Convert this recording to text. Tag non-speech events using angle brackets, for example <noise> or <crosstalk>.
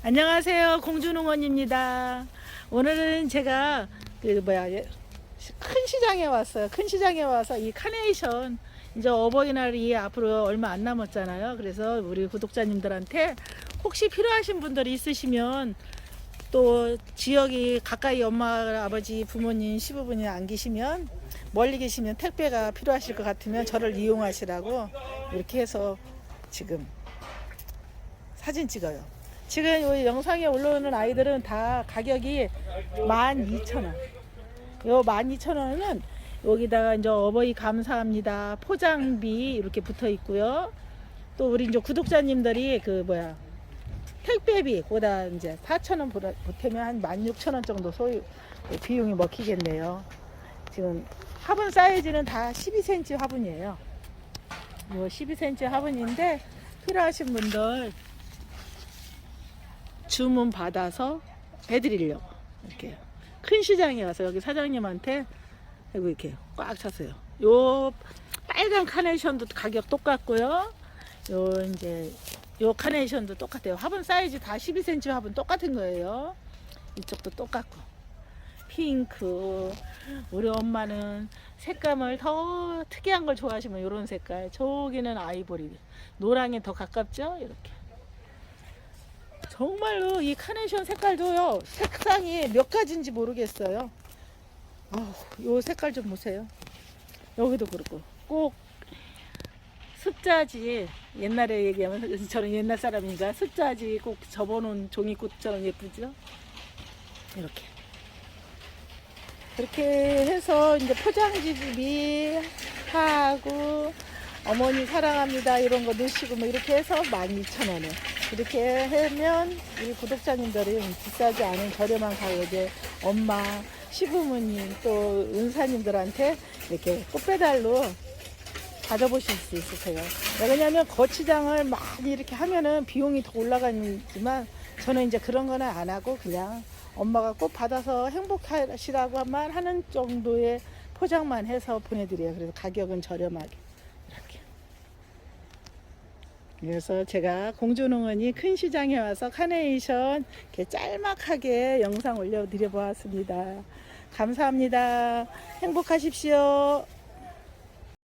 안녕하세요. 공주농원입니다. 오늘은 제가 그 뭐야 예, 큰 시장에 왔어요. 큰 시장에 와서 이 카네이션 이제 어버이날이 앞으로 얼마 안 남았잖아요. 그래서 우리 구독자님들한테 혹시 필요하신 분들이 있으시면 또 지역이 가까이 엄마, 아버지, 부모님, 시부분이 안 계시면 멀리 계시면 택배가 필요하실 것 같으면 저를 이용하시라고 이렇게 해서 지금 사진 찍어요. 지금 이 영상에 올라오는 아이들은 다 가격이 12,000원. 요 12,000원은 여기다가 이제 어버이 감사합니다. 포장비 이렇게 붙어 있고요. 또 우리 이제 구독자님들이 그 뭐야 택배비 보다 이제 4,000원 보태면 한 16,000원 정도 소유 비용이 먹히겠네요. 지금 화분 사이즈는 다 12cm 화분이에요. 요 12cm 화분인데 필요하신 분들 주문 받아서 해드리려고 이렇게 큰 시장에 와서 여기 사장님한테 그리고 이렇게 꽉 찼어요. 요 빨간 카네이션도 가격 똑같고요. 요 이제 요 카네이션도 똑같아요. 화분 사이즈 다 12cm 화분 똑같은 거예요. 이쪽도 똑같고 핑크. 우리 엄마는 색감을 더 특이한 걸 좋아하시면 이런 색깔. 저기는 아이보리. 노랑에 더 가깝죠? 이렇게. 정말로 이 카네이션 색깔도요. 색상이 몇 가지인지 모르겠어요. 아우, 요 색깔 좀 보세요. 여기도 그렇고 꼭 습자지 옛날에 얘기하면 <laughs> 저는 옛날 사람이니까 습자지 꼭 접어놓은 종이꽃처럼 예쁘죠? 이렇게 그렇게 해서 이제 포장지비 하고 어머니 사랑합니다 이런 거 넣으시고 뭐 이렇게 해서 12,000원에 이렇게 하면 우리 구독자님들이 비싸지 않은 저렴한 가격에 엄마 시부모님 또 은사님들한테 이렇게 꽃배달로 가져보실 수 있으세요. 왜냐하면 거치장을 많이 이렇게 하면은 비용이 더 올라가지만 저는 이제 그런 거는 안 하고 그냥 엄마가 꼭 받아서 행복하시라고만 하는 정도의 포장만 해서 보내드려요. 그래서 가격은 저렴하게. 그래서 제가 공주농원이 큰 시장에 와서 카네이션 이렇게 짤막하게 영상 올려드려 보았습니다. 감사합니다. 행복하십시오.